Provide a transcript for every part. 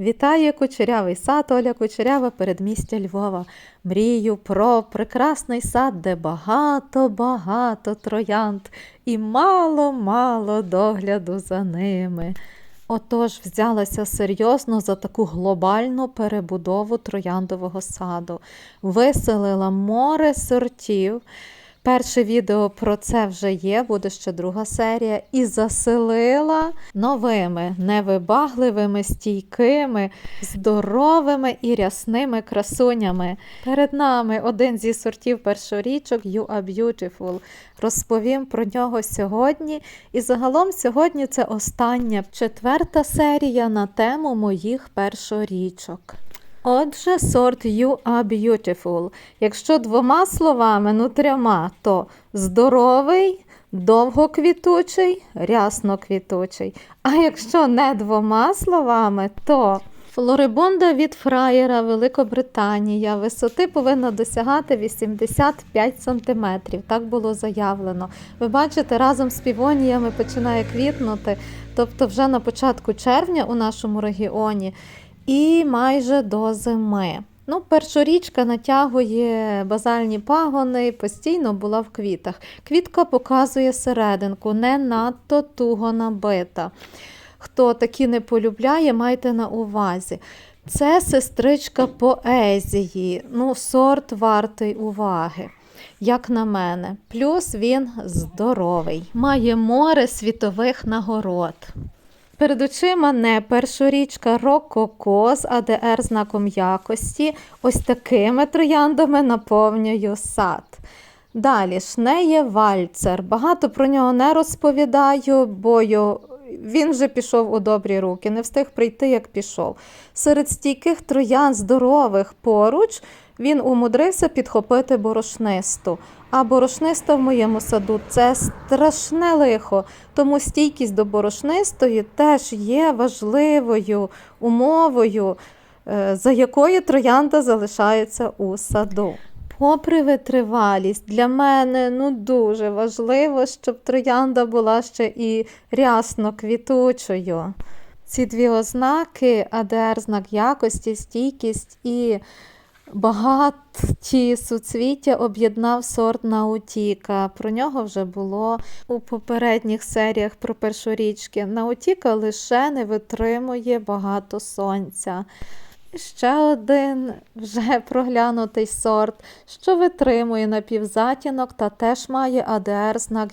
Вітає кучерявий сад Оля Кучерява передмістя Львова. Мрію про прекрасний сад, де багато-багато троянд і мало-мало догляду за ними. Отож взялася серйозно за таку глобальну перебудову трояндового саду. Виселила море сортів. Перше відео про це вже є, буде ще друга серія. І заселила новими, невибагливими, стійкими, здоровими і рясними красунями. Перед нами один зі сортів першорічок You are Beautiful. Розповім про нього сьогодні. І загалом сьогодні це остання четверта серія на тему моїх першорічок. Отже, сорт You are Beautiful. Якщо двома словами, ну трьома, то здоровий, довгоквітучий, рясноквітучий. А якщо не двома словами, то флорибунда від фраєра Великобританія висоти повинна досягати 85 см. Так було заявлено. Ви бачите, разом з півоніями починає квітнути, тобто вже на початку червня у нашому регіоні і майже до зими. Ну, першорічка натягує базальні пагони, постійно була в квітах. Квітка показує серединку, не надто туго набита. Хто такі не полюбляє, майте на увазі. Це сестричка поезії, ну, сорт вартий уваги. Як на мене, плюс він здоровий, має море світових нагород. Перед очима не першорічка Рококо з АДР знаком якості. Ось такими трояндами наповнюю сад. Далі шнеє вальцер. Багато про нього не розповідаю, бо він вже пішов у добрі руки, не встиг прийти, як пішов. Серед стійких троян здорових поруч він умудрився підхопити борошнисту. А борошниста в моєму саду це страшне лихо, тому стійкість до борошнистої теж є важливою умовою, е, за якою троянда залишається у саду. Попри витривалість, для мене ну дуже важливо, щоб троянда була ще і рясно квітучою. Ці дві ознаки АДР знак якості, стійкість і багаті суцвіття об'єднав сорт Наутіка. Про нього вже було у попередніх серіях про першорічки. Наутіка лише не витримує багато сонця. Ще один вже проглянутий сорт, що витримує напівзатінок та теж має АДР знак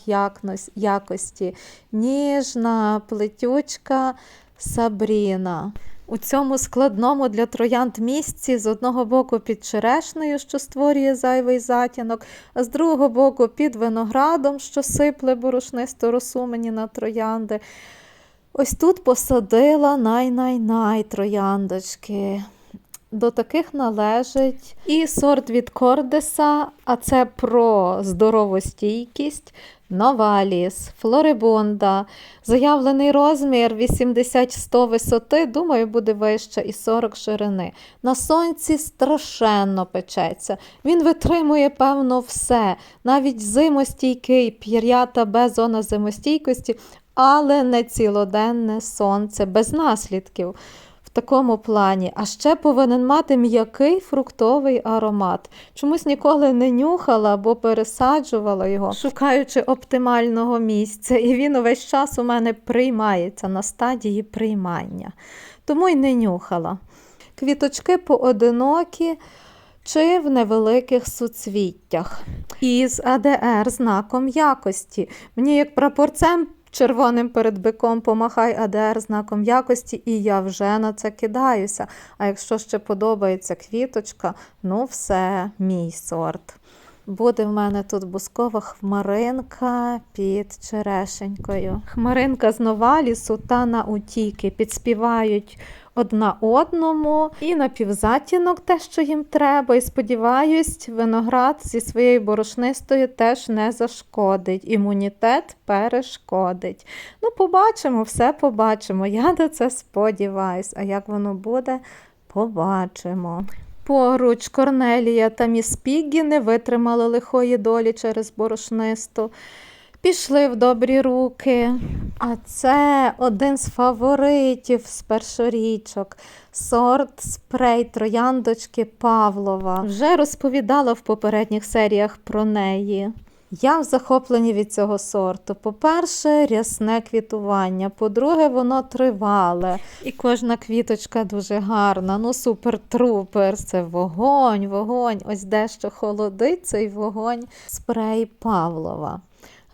якості. Ніжна плетючка Сабріна. У цьому складному для троянд місці з одного боку під черешнею, що створює зайвий затінок, а з другого боку під виноградом, що сипле борошнисто росу мені на троянди. Ось тут посадила най-най-най трояндочки. До таких належить і сорт від Кордеса, а це про здорову стійкість, Новаліс, Флорибунда. Заявлений розмір 80-100 висоти, думаю, буде вище і 40 ширини. На сонці страшенно печеться. Він витримує, певно, все. Навіть зимостійкий, п'ята Б зона зимостійкості, але не цілоденне сонце, без наслідків. Такому плані, а ще повинен мати м'який фруктовий аромат. Чомусь ніколи не нюхала або пересаджувала його, шукаючи оптимального місця. І він увесь час у мене приймається на стадії приймання. Тому й не нюхала. Квіточки поодинокі чи в невеликих суцвіттях. Із АДР знаком якості. Мені як прапорцем червоним перед биком помахай АДР знаком якості, і я вже на це кидаюся. А якщо ще подобається квіточка, ну все, мій сорт. Буде в мене тут бускова хмаринка під черешенькою. Хмаринка з Новалісу та на утіки підспівають одна одному і напівзатінок те, що їм треба. І сподіваюсь, виноград зі своєю борошнистою теж не зашкодить. Імунітет перешкодить. Ну, побачимо, все побачимо. Я на це сподіваюсь. А як воно буде, побачимо. Поруч Корнелія та міс Піггі не витримали лихої долі через борошнисту. Пішли в добрі руки. А це один з фаворитів з першорічок. Сорт спрей трояндочки Павлова. Вже розповідала в попередніх серіях про неї. Я в захопленні від цього сорту. По-перше, рясне квітування. По-друге, воно тривале. І кожна квіточка дуже гарна. Ну, супер-трупер. Це вогонь, вогонь. Ось дещо холодить цей вогонь. Спрей Павлова.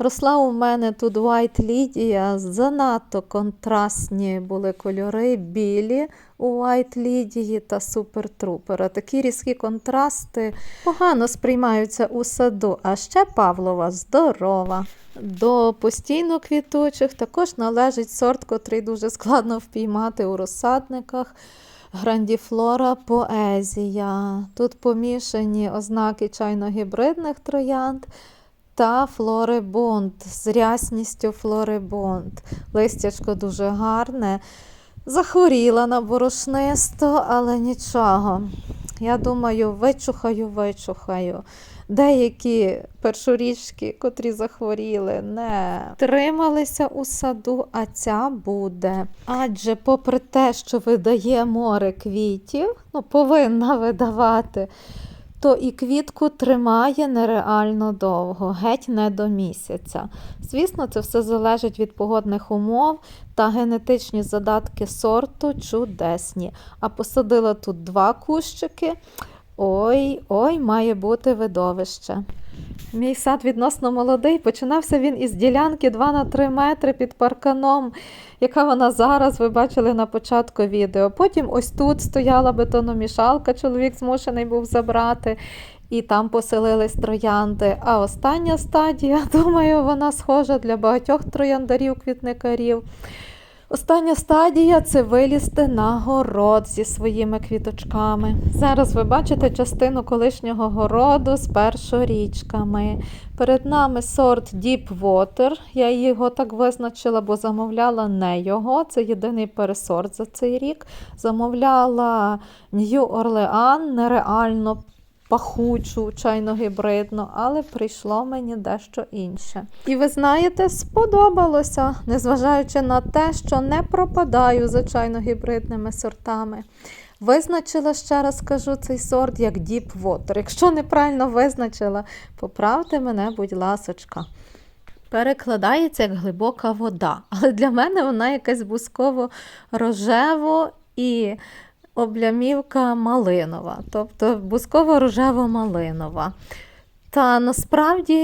Росла у мене тут White Lydia, занадто контрастні були кольори, білі у White Lydia та Super Trooper. Такі різкі контрасти погано сприймаються у саду, а ще Павлова здорова. До постійно квітучих також належить сорт, котрий дуже складно впіймати у розсадниках. Грандіфлора поезія. Тут помішані ознаки чайно-гібридних троянд та флорибунд з рясністю флорибунд. Листячко дуже гарне. Захворіла на борошнисто, але нічого. Я думаю, вичухаю, вичухаю. Деякі першорічки, котрі захворіли, не трималися у саду, а ця буде. Адже, попри те, що видає море квітів, ну, повинна видавати, то і квітку тримає нереально довго, геть не до місяця. Звісно, це все залежить від погодних умов та генетичні задатки сорту чудесні. А посадила тут два кущики. Ой, ой, має бути видовище. Мій сад відносно молодий. Починався він із ділянки 2 на 3 метри під парканом, яка вона зараз, ви бачили на початку відео. Потім ось тут стояла бетономішалка, чоловік змушений був забрати, і там поселились троянди. А остання стадія, думаю, вона схожа для багатьох трояндарів-квітникарів. Остання стадія це вилізти на город зі своїми квіточками. Зараз ви бачите частину колишнього городу з першорічками. Перед нами сорт Deep Water. Я його так визначила, бо замовляла не його. Це єдиний пересорт за цей рік. Замовляла New Orleans, нереально пахучу, чайно-гібридну, але прийшло мені дещо інше. І ви знаєте, сподобалося, незважаючи на те, що не пропадаю за чайно-гібридними сортами. Визначила ще раз кажу цей сорт як Deep Water. Якщо неправильно визначила, поправте мене, будь ласочка. Перекладається як глибока вода, але для мене вона якась бусково-рожево і облямівка малинова, тобто бусково-рожево-малинова. Та насправді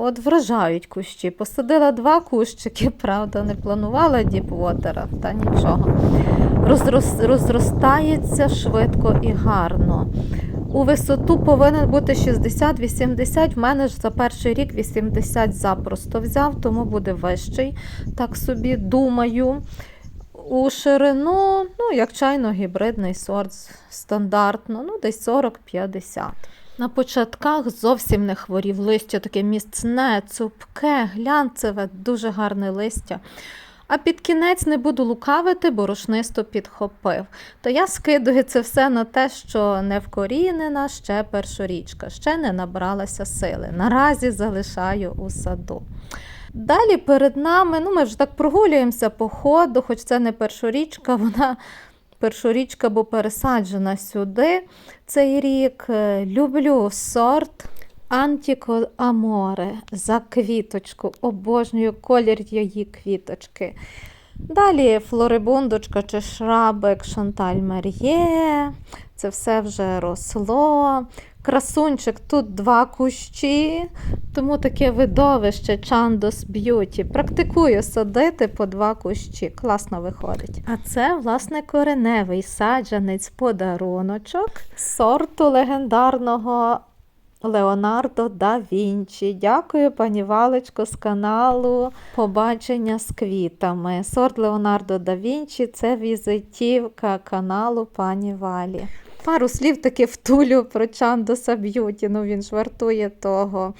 от вражають кущі. Посадила два кущики, правда, не планувала діпвотера, та нічого. Розрос, розростається швидко і гарно. У висоту повинен бути 60-80. В мене ж за перший рік 80 запросто взяв, тому буде вищий. Так собі думаю. У ширину, ну, як чайно-гібридний сорт, стандартно, ну, десь 40-50. На початках зовсім не хворів листя, таке міцне, цупке, глянцеве, дуже гарне листя. А під кінець не буду лукавити, бо рушнисто підхопив. То я скидую це все на те, що не вкорінена ще першорічка, ще не набралася сили. Наразі залишаю у саду. Далі перед нами, ну ми вже так прогулюємося по ходу, хоч це не першорічка, вона першорічка, бо пересаджена сюди цей рік. Е, Люблю сорт Антіко Аморе за квіточку. Обожнюю колір її квіточки. Далі флорибундочка чи шрабик Шанталь Мар'є. Це все вже росло. Красунчик, тут два кущі, тому таке видовище Chandos Beauty. Практикую садити по два кущі. Класно виходить. А це, власне, кореневий саджанець подаруночок сорту легендарного Леонардо да Вінчі. Дякую, пані Валечко, з каналу Побачення з квітами. Сорт Леонардо да Вінчі це візитівка каналу пані Валі. Пару слів таки втулю про Чандоса Б'юті, ну він ж вартує того.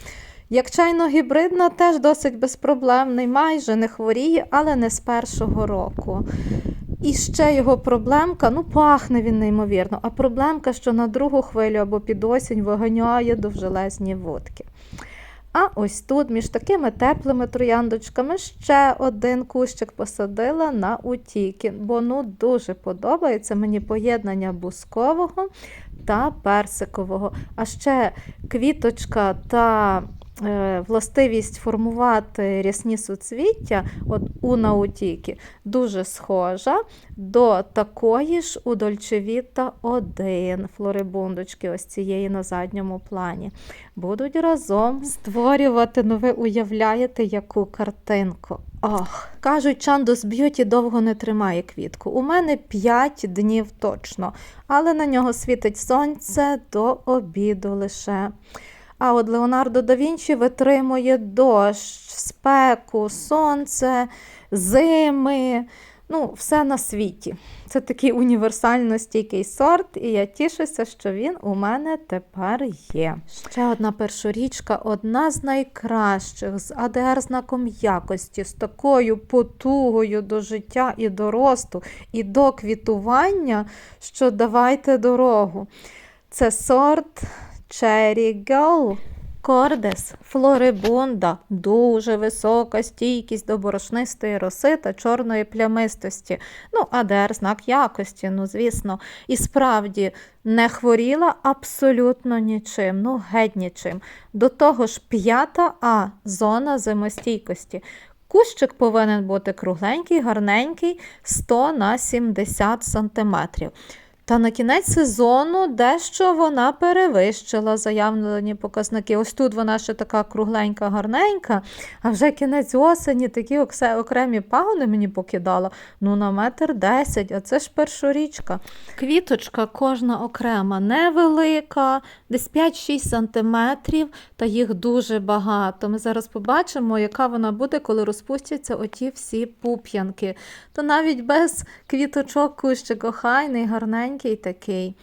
Як чайно-гібридна, теж досить безпроблемний, майже не хворіє, але не з першого року. І ще його проблемка, ну пахне він неймовірно, а проблемка, що на другу хвилю або під осінь виганяє довжелезні водки. А ось тут, між такими теплими трояндочками, ще один кущик посадила на утіки, бо ну дуже подобається мені поєднання бускового та персикового. А ще квіточка та властивість формувати рясні суцвіття от у наутіки дуже схожа до такої ж у Дольчевіта 1 флорибундочки, ось цієї на задньому плані. Будуть разом створювати, ну ви уявляєте, яку картинку. Ох, кажуть, Чандос Б'юті довго не тримає квітку. У мене 5 днів точно, але на нього світить сонце до обіду лише. А от Леонардо да Вінчі витримує дощ, спеку, сонце, зими, ну, все на світі. Це такий універсально стійкий сорт, і я тішуся, що він у мене тепер є. Ще одна першорічка, одна з найкращих, з АДР-знаком якості, з такою потугою до життя і до росту, і до квітування, що давайте дорогу. Це сорт Cherry Girl. Кордес, флорибунда, дуже висока стійкість до борошнистої роси та чорної плямистості. Ну, АДР знак якості, ну, звісно. І справді не хворіла абсолютно нічим, ну, геть нічим. До того ж, п'ята А зона зимостійкості. Кущик повинен бути кругленький, гарненький, 100 на 70 сантиметрів. Та на кінець сезону дещо вона перевищила заявлені показники. Ось тут вона ще така кругленька, гарненька, а вже кінець осені такі окремі пагони мені покидала. Ну, на метр десять, а це ж першорічка. Квіточка кожна окрема невелика, десь 5-6 сантиметрів, та їх дуже багато. Ми зараз побачимо, яка вона буде, коли розпустяться оті всі пуп'янки. То навіть без квіточок кущик охайний, гарненький такий.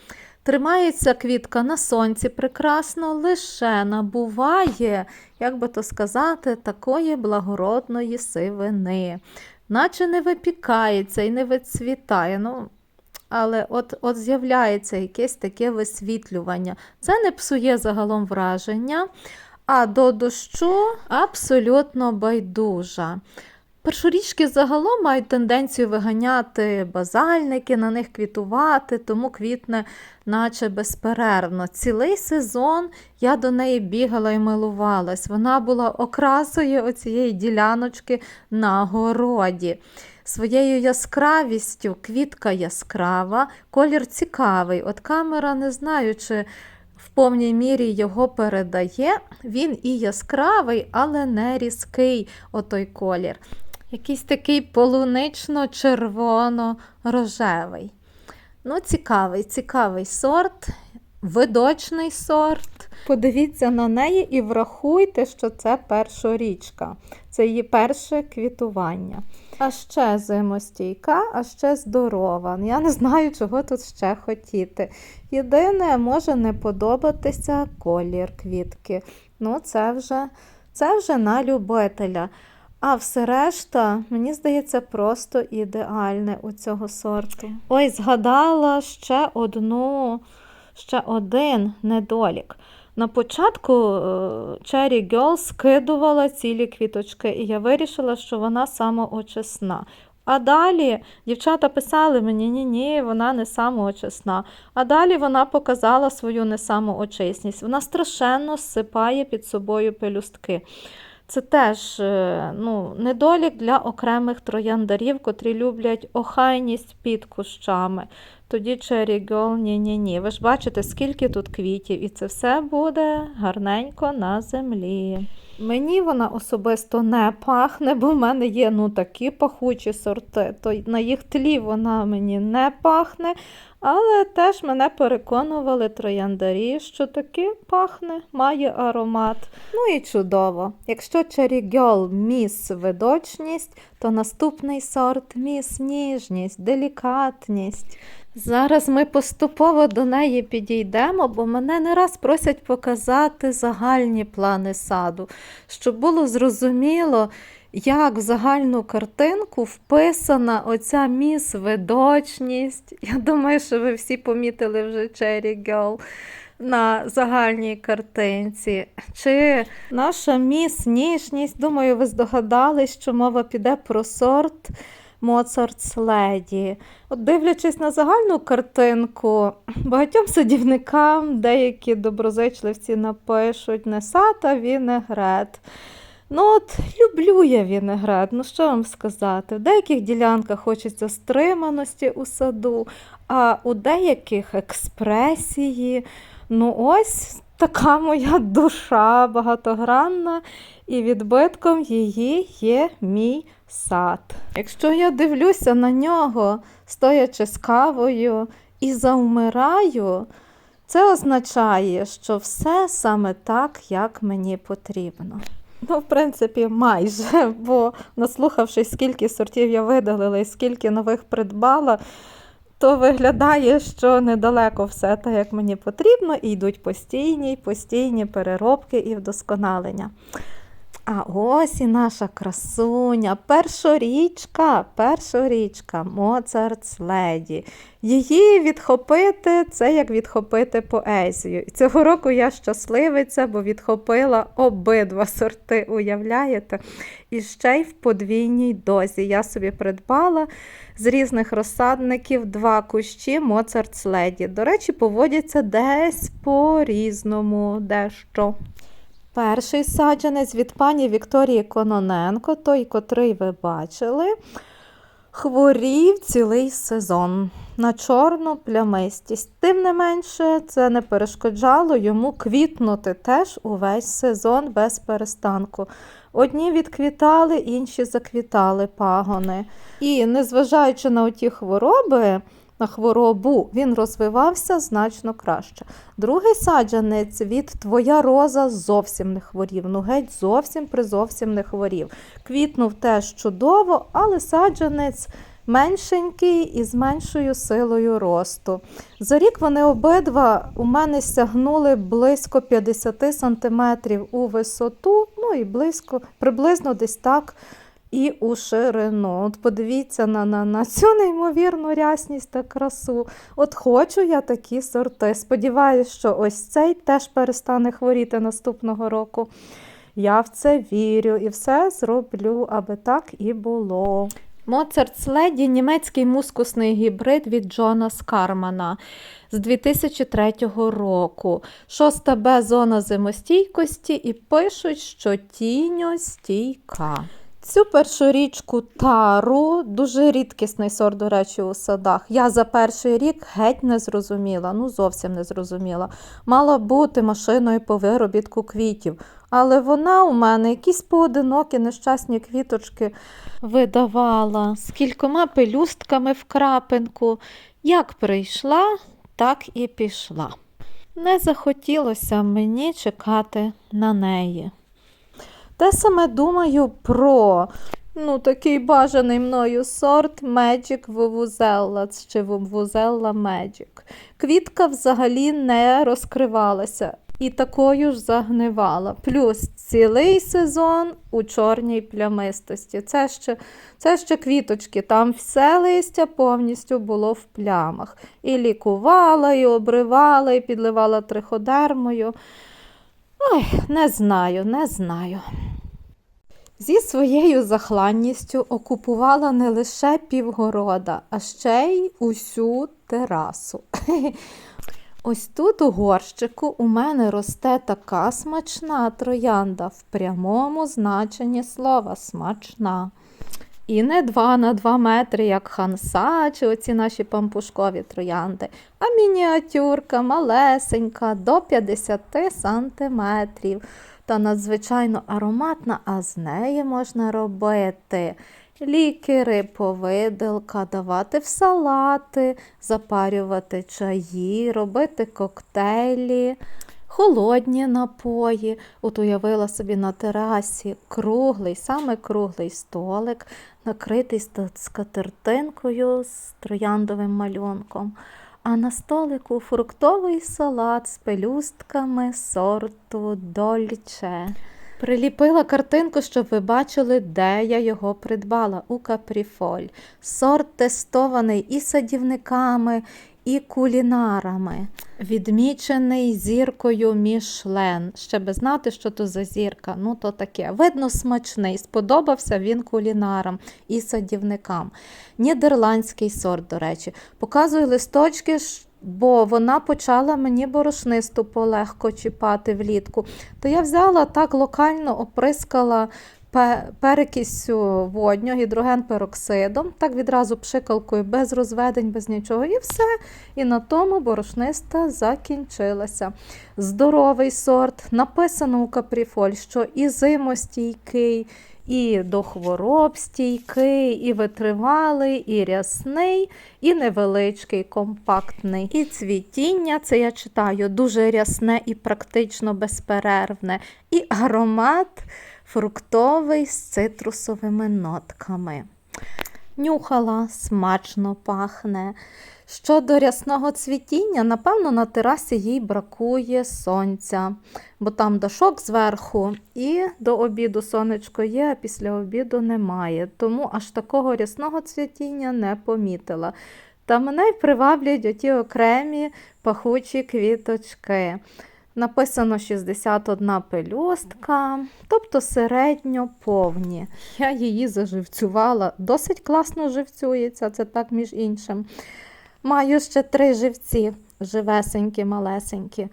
Тримається квітка на сонці прекрасно, лише набуває, як би то сказати, такої благородної сивини. Наче не випікається і не вицвітає. Ну, але от, от з'являється якесь таке висвітлювання. Це не псує загалом враження, а до дощу абсолютно байдужа. Першорічки загалом мають тенденцію виганяти базальники, на них квітувати, тому квітне, наче безперервно. Цілий сезон я до неї бігала і милувалась. Вона була окрасою оцієї діляночки на городі. Своєю яскравістю квітка яскрава, колір цікавий. От камера не знаю, чи в повній мірі його передає. Він і яскравий, але не різкий отой колір. Якийсь такий полунично-червоно-рожевий. Ну, цікавий, цікавий сорт, видочний сорт. Подивіться на неї і врахуйте, що це першорічка. Це її перше квітування. А ще зимостійка, а ще здорова. Я не знаю, чого тут ще хотіти. Єдине, може не подобатися колір квітки. Ну, це вже, це вже на любителя. А все решта, мені здається, просто ідеальне у цього сорту. Ой, згадала ще одну, ще один недолік. На початку е, Cherry Girl скидувала цілі квіточки, і я вирішила, що вона самоочисна. А далі дівчата писали мені, ні, ні, вона не самоочисна. А далі вона показала свою несамоочисність. Вона страшенно зсипає під собою пелюстки. Це теж е, ну, недолік для окремих трояндарів, котрі люблять охайність під кущами. Тоді Cherry Girl ні-ні-ні. Ви ж бачите, скільки тут квітів, і це все буде гарненько на землі. Мені вона особисто не пахне, бо в мене є ну, такі пахучі сорти, то на їх тлі вона мені не пахне, але теж мене переконували трояндарі, що таки пахне, має аромат. Ну і чудово. Якщо Girl міс видочність, то наступний сорт міс ніжність, делікатність. Зараз ми поступово до неї підійдемо, бо мене не раз просять показати загальні плани саду, щоб було зрозуміло, як в загальну картинку вписана оця міс видочність. Я думаю, що ви всі помітили вже Cherry Girl. на загальній картинці. Чи наша міс ніжність, думаю, ви здогадались, що мова піде про сорт Моцартс Леді. От дивлячись на загальну картинку, багатьом садівникам деякі доброзичливці напишуть не сад, а вінегрет. Ну от люблю я вінегрет, ну що вам сказати? В деяких ділянках хочеться стриманості у саду, а у деяких експресії. Ну ось така моя душа багатогранна, і відбитком її є мій сад. Якщо я дивлюся на нього, стоячи з кавою і завмираю, це означає, що все саме так, як мені потрібно. Ну, в принципі, майже, бо наслухавшись, скільки сортів я видалила і скільки нових придбала, то виглядає, що недалеко все так, як мені потрібно, і йдуть постійні, постійні переробки і вдосконалення. А ось і наша красуня, першорічка, першорічка, Моцартс Леді. Її відхопити це як відхопити поезію. І цього року я щасливиця, бо відхопила обидва сорти, уявляєте? І ще й в подвійній дозі. Я собі придбала з різних розсадників два кущі Моцартс Леді. До речі, поводяться десь по-різному, дещо. Перший саджанець від пані Вікторії Кононенко, той, котрий ви бачили, хворів цілий сезон на чорну плямистість. Тим не менше, це не перешкоджало йому квітнути теж увесь сезон без перестанку. Одні відквітали, інші заквітали пагони. І незважаючи на оті хвороби, на хворобу він розвивався значно краще. Другий саджанець від твоя роза зовсім не хворів. Ну геть зовсім призовсім не хворів. Квітнув теж чудово, але саджанець меншенький і з меншою силою росту. За рік вони обидва у мене сягнули близько 50 сантиметрів у висоту, ну і близько, приблизно десь так і у ширину. От подивіться на, на, на цю неймовірну рясність та красу. От хочу я такі сорти. Сподіваюсь, що ось цей теж перестане хворіти наступного року. Я в це вірю і все зроблю, аби так і було. Моцарт Леді німецький мускусний гібрид від Джона Скармана з 2003 року. Шоста Б зона зимостійкості і пишуть, що тіньостійка. Цю першорічку тару, дуже рідкісний сорт, до речі, у садах. Я за перший рік геть не зрозуміла, ну зовсім не зрозуміла. Мала бути машиною по виробітку квітів. Але вона у мене якісь поодинокі нещасні квіточки видавала з кількома пелюстками в крапинку. Як прийшла, так і пішла. Не захотілося мені чекати на неї. Те саме думаю про ну, такий бажаний мною сорт Magic Vuvuzela чи Vuvuzela Magic. Квітка взагалі не розкривалася і такою ж загнивала. Плюс цілий сезон у чорній плямистості. Це ще, це ще квіточки, там все листя повністю було в плямах. І лікувала, і обривала, і підливала триходермою. Ой, не знаю, не знаю. Зі своєю захланністю окупувала не лише півгорода, а ще й усю терасу. Ось тут у горщику у мене росте така смачна троянда в прямому значенні слова смачна. І не 2 на 2 метри, як ханса, чи оці наші пампушкові троянди, а мініатюрка малесенька до 50 сантиметрів. Та надзвичайно ароматна, а з неї можна робити лікери, повиделка, давати в салати, запарювати чаї, робити коктейлі. Холодні напої. От уявила собі на терасі круглий, саме круглий столик, накритий скатертинкою з трояндовим малюнком. А на столику фруктовий салат з пелюстками сорту дольче. Приліпила картинку, щоб ви бачили, де я його придбала у Капріфоль. Сорт тестований і садівниками, і кулінарами. Відмічений зіркою Мішлен. Ще би знати, що то за зірка. Ну, то таке. Видно, смачний. Сподобався він кулінарам і садівникам. Нідерландський сорт, до речі. Показую листочки. Бо вона почала мені борошнисту полегко чіпати влітку. То я взяла так локально оприскала пе- перекисю водню, гідроген пероксидом, так відразу пшикалкою, без розведень, без нічого, і все. І на тому борошниста закінчилася. Здоровий сорт. Написано у капріфоль, що і зимостійкий, і до хвороб стійкий, і витривалий, і рясний, і невеличкий, компактний. І цвітіння, це я читаю, дуже рясне і практично безперервне. І аромат фруктовий з цитрусовими нотками. Нюхала, смачно пахне. Щодо рясного цвітіння, напевно, на терасі їй бракує сонця, бо там дошок зверху, і до обіду сонечко є, а після обіду немає. Тому аж такого рясного цвітіння не помітила. Та мене й приваблюють оті окремі пахучі квіточки. Написано 61 пелюстка, тобто середньо повні. Я її заживцювала, досить класно живцюється, це так між іншим. Маю ще три живці, живесенькі, малесенькі.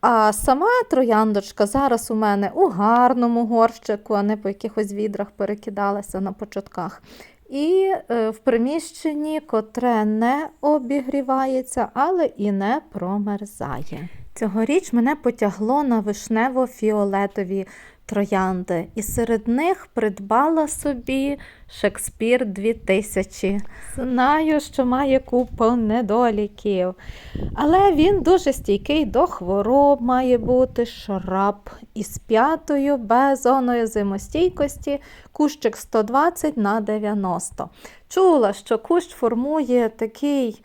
А сама трояндочка зараз у мене у гарному горщику, а не по якихось відрах перекидалася на початках. І е, в приміщенні, котре не обігрівається, але і не промерзає. Цьогоріч мене потягло на вишнево-фіолетові троянди, і серед них придбала собі Шекспір 2000. Знаю, що має купу недоліків, але він дуже стійкий до хвороб, має бути шраб із п'ятою безоною зимостійкості, кущик 120 на 90. Чула, що кущ формує такий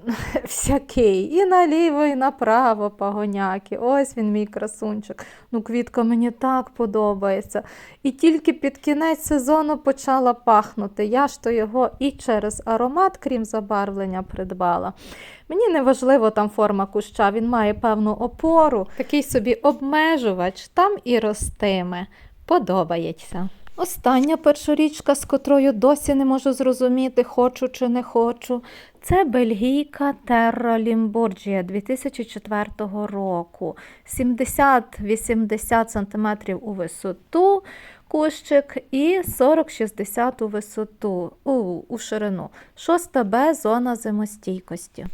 всякий. І наліво, і направо пагоняки. Ось він, мій красунчик. Ну, квітка мені так подобається. І тільки під кінець сезону почала пахнути. Я ж то його і через аромат, крім забарвлення, придбала. Мені не важливо там форма куща, він має певну опору, такий собі обмежувач, там і ростиме. Подобається. Остання першорічка, з котрою досі не можу зрозуміти, хочу чи не хочу, це бельгійка Terra Limburgia 2004 року. 70-80 см у висоту кущик і 40-60 у висоту, у, у ширину. Шоста Б зона зимостійкості.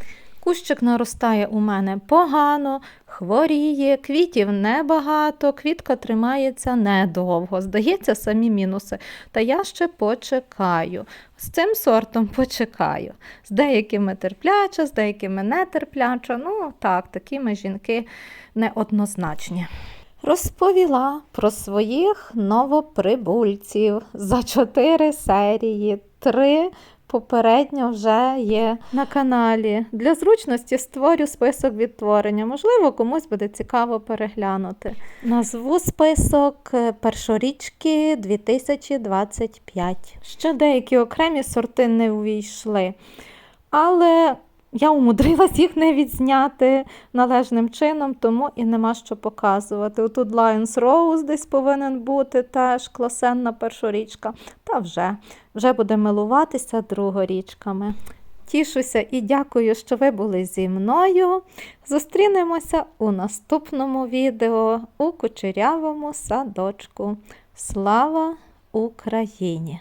Кущик наростає у мене погано, хворіє, квітів небагато, квітка тримається недовго. Здається, самі мінуси. Та я ще почекаю. З цим сортом почекаю. З деякими терпляча, з деякими нетерпляча. Ну так, такі ми жінки неоднозначні. Розповіла про своїх новоприбульців за чотири серії. Три попередньо вже є на каналі. Для зручності створю список відтворення. Можливо, комусь буде цікаво переглянути. Назву список е, першорічки 2025. Ще деякі окремі сорти не увійшли. Але я умудрилась їх не відзняти належним чином, тому і нема що показувати. Отут Lions Rose десь повинен бути теж класенна першорічка. Та вже, вже буде милуватися другорічками. Тішуся і дякую, що ви були зі мною. Зустрінемося у наступному відео у кучерявому садочку. Слава Україні!